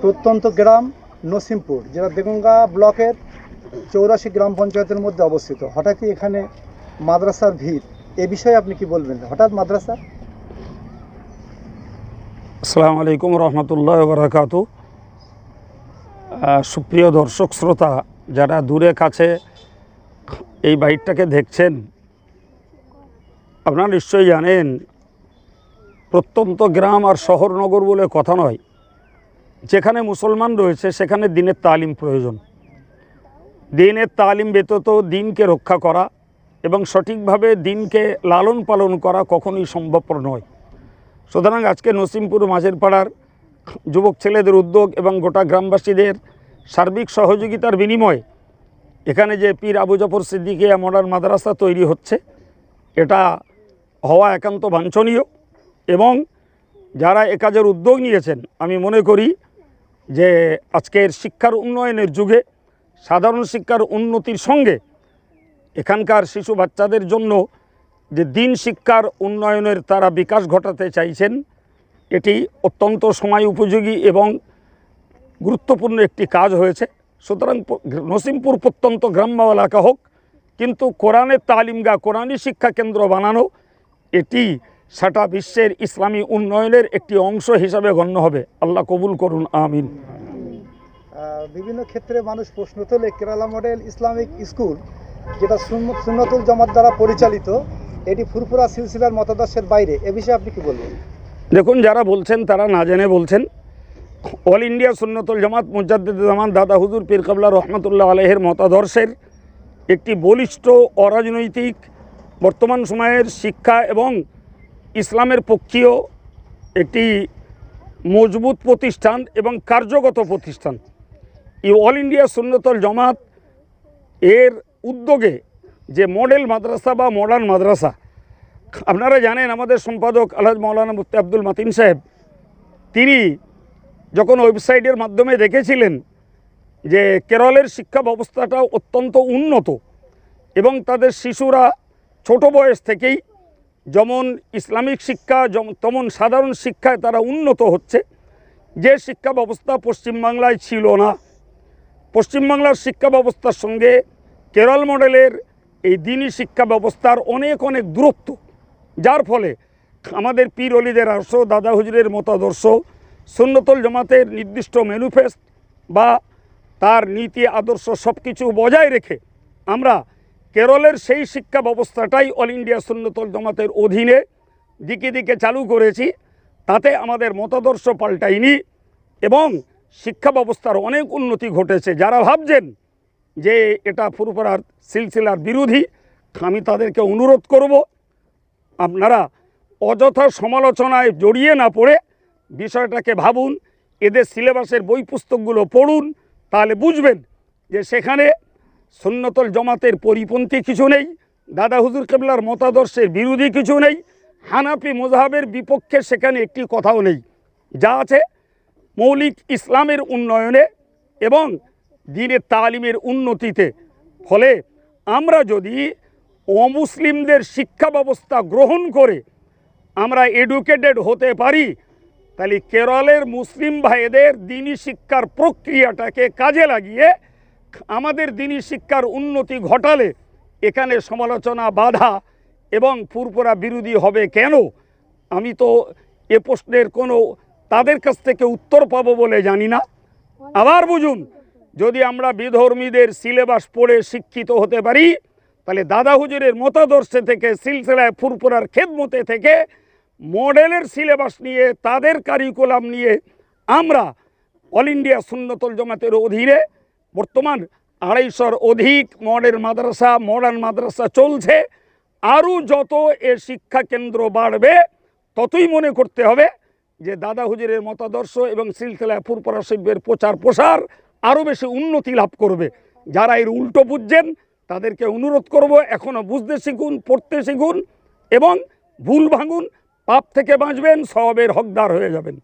প্রত্যন্ত গ্রাম নসিমপুর, যেটা দেগঙ্গা ব্লকের চৌরাশি গ্রাম পঞ্চায়েতের মধ্যে অবস্থিত। হঠাৎই এখানে মাদ্রাসার ভিড়। এ বিষয়ে আপনি কি বলবেন? হঠাৎ মাদ্রাসা? আসসালামু আলাইকুম রহমতুল্লাহ বারাকাতু সুপ্রিয় দর্শক, শ্রোতা, যারা দূরে কাছে এই বাইকটাকে দেখছেন, আপনারা নিশ্চয়ই জানেন, প্রত্যন্ত গ্রাম আর শহর নগর বলে কথা নয়। যেখানে মুসলমান রয়েছে, সেখানে দিনের তালিম প্রয়োজন। দিনের তালিম ব্যতীত দিনকে রক্ষা করা এবং সঠিকভাবে দিনকে লালন পালন করা কখনোই সম্ভবপর নয়। সুতরাং আজকে নসিমপুর মাঝের পাড়ার যুবক ছেলেদের উদ্যোগ এবং গোটা গ্রামবাসীদের সার্বিক সহযোগিতার বিনিময়ে এখানে যে পীর আবু জাফর সিদ্দিকিয়া মডার্ন মাদ্রাসা তৈরি হচ্ছে, এটা হওয়া একান্ত বাঞ্ছনীয় এবং যারা এ কাজের উদ্যোগ নিয়েছেন, আমি মনে করি যে আজকের শিক্ষার উন্নয়নের যুগে, সাধারণ শিক্ষার উন্নতির সঙ্গে এখানকার শিশু বাচ্চাদের জন্য যে দিন শিক্ষার উন্নয়নের তারা বিকাশ ঘটাতে চাইছেন, এটি অত্যন্ত সময় উপযোগী এবং গুরুত্বপূর্ণ একটি কাজ হয়েছে। সুতরাং নসিমপুর প্রত্যন্ত গ্রাম্য এলাকা হোক, কিন্তু কোরআনের তালিমগা কোরআনী শিক্ষা কেন্দ্র বানানো, এটি সারা বিশ্বের ইসলামী উন্নয়নের একটি অংশ হিসাবে গণ্য হবে। আল্লাহ কবুল করুন আমিন। বিভিন্ন ক্ষেত্রে মানুষ প্রশ্ন তোলে কেরালা মডেল ইসলামিক স্কুল যেটা সুন্ন- সুন্নতুল জামাত দ্বারা পরিচালিত এটি ফুরফুরা সিলসিলার মতাদর্শের বাইরে। এ বিষয়ে আপনি কি বলবেন? দেখুন যারা বলছেন তারা না জেনে বলছেন অল ইন্ডিয়া সুন্নতুল জামাত মুজাদ্দিদ জামান দাদা হুজুর পীর কাবলা রহমতুল্লাহ আলহের মতাদর্শের একটি বলিষ্ঠ অরাজনৈতিক বর্তমান সময়ের শিক্ষা এবং ইসলামের পক্ষীয় একটি মজবুত প্রতিষ্ঠান এবং কার্যগত প্রতিষ্ঠান। এই অল ইন্ডিয়া সুন্নতুল জমাত এর উদ্যোগে যে মডেল মাদ্রাসা বা মডার্ন মাদ্রাসা, আপনারা জানেন আমাদের সম্পাদক আলহাজ মৌলানা মুফতি আব্দুল মাতিন সাহেব, তিনি যখন ওয়েবসাইটের মাধ্যমে দেখেছিলেন যে কেরলের শিক্ষা ব্যবস্থাটা অত্যন্ত উন্নত এবং তাদের শিশুরা ছোট বয়স থেকেই যেমন ইসলামিক শিক্ষা তেমন সাধারণ শিক্ষায় তারা উন্নত হচ্ছে। যে শিক্ষা ব্যবস্থা পশ্চিমবাংলায় ছিল না, পশ্চিমবাংলার শিক্ষা ব্যবস্থার সঙ্গে কেরল মডেলের এই দিনী শিক্ষা ব্যবস্থার অনেক অনেক দূরত্ব। যার ফলে আমাদের পীর অলিদের আদর্শ, দাদা হুজুরের মতাদর্শ, সুন্নতল জমাতের নির্দিষ্ট ম্যানুফেস্ট বা তার নীতি, আদর্শ সব কিছু বজায় রেখে আমরা কেরলের সেই শিক্ষা ব্যবস্থাটাই অল ইন্ডিয়া সুন্নতল জামাতের অধীনে দিকে দিকে চালু করেছি। তাতে আমাদের মতাদর্শ পাল্টায়নি এবং শিক্ষা ব্যবস্থার অনেক উন্নতি ঘটেছে। যারা ভাবছেন যে এটা ফুরফুরার সিলসিলার বিরোধী, আমি তাদেরকে অনুরোধ করব, আপনারা অযথা সমালোচনায় জড়িয়ে না পড়ে বিষয়টাকে ভাবুন, এদের সিলেবাসের বই পুস্তকগুলো পড়ুন, তাহলে বুঝবেন যে সেখানে সুন্নতল জমাতের পরিপন্থী কিছু নেই, দাদা হুজুর কেবলার মতাদর্শের বিরোধী কিছু নেই, হানাফি মোজাহাবের বিপক্ষে সেখানে একটি কথাও নেই। যা আছে মৌলিক ইসলামের উন্নয়নে এবং দিনের তালিমের উন্নতিতে। ফলে আমরা যদি অমুসলিমদের শিক্ষা ব্যবস্থা গ্রহণ করে আমরা এডুকেটেড হতে পারি, তাহলে কেরলের মুসলিম ভাইদের দিনী শিক্ষার প্রক্রিয়াটাকে কাজে লাগিয়ে আমাদের দিনী শিক্ষার উন্নতি ঘটালে এখানে সমালোচনা, বাধা এবং পুরপুরা বিরোধী হবে কেন? আমি তো এ প্রশ্নের কোনো তাদের কাছ থেকে উত্তর পাব বলে জানি না। আবার বুঝুন, যদি আমরা বিধর্মীদের সিলেবাস পড়ে শিক্ষিত হতে পারি, তাহলে দাদা হুজুরের মতাদর্শে থেকে, সিলসিলায় ফুরপুরার খেদমতে থেকে, মডেলের সিলেবাস নিয়ে, তাদের কারিকুলাম নিয়ে আমরা অল ইন্ডিয়া সুন্নতল জমাতের অধীনে বর্তমান আড়াইশোর অধিক মডেল মাদ্রাসা মডার্ন মাদ্রাসা চলছে। আরও যত এ শিক্ষা কেন্দ্র বাড়বে, ততই মনে করতে হবে যে দাদা হুজুরের মতাদর্শ এবং সিলসিলায় ফুরপরা শিল্পের প্রচার প্রসার আরও বেশি উন্নতি লাভ করবে। যারা এর উল্টো বুঝছেন, তাদেরকে অনুরোধ করব এখনও বুঝতে শিখুন, পড়তে শিখুন এবং ভুল ভাঙুন, পাপ থেকে বাঁচবেন, সবের হকদার হয়ে যাবেন।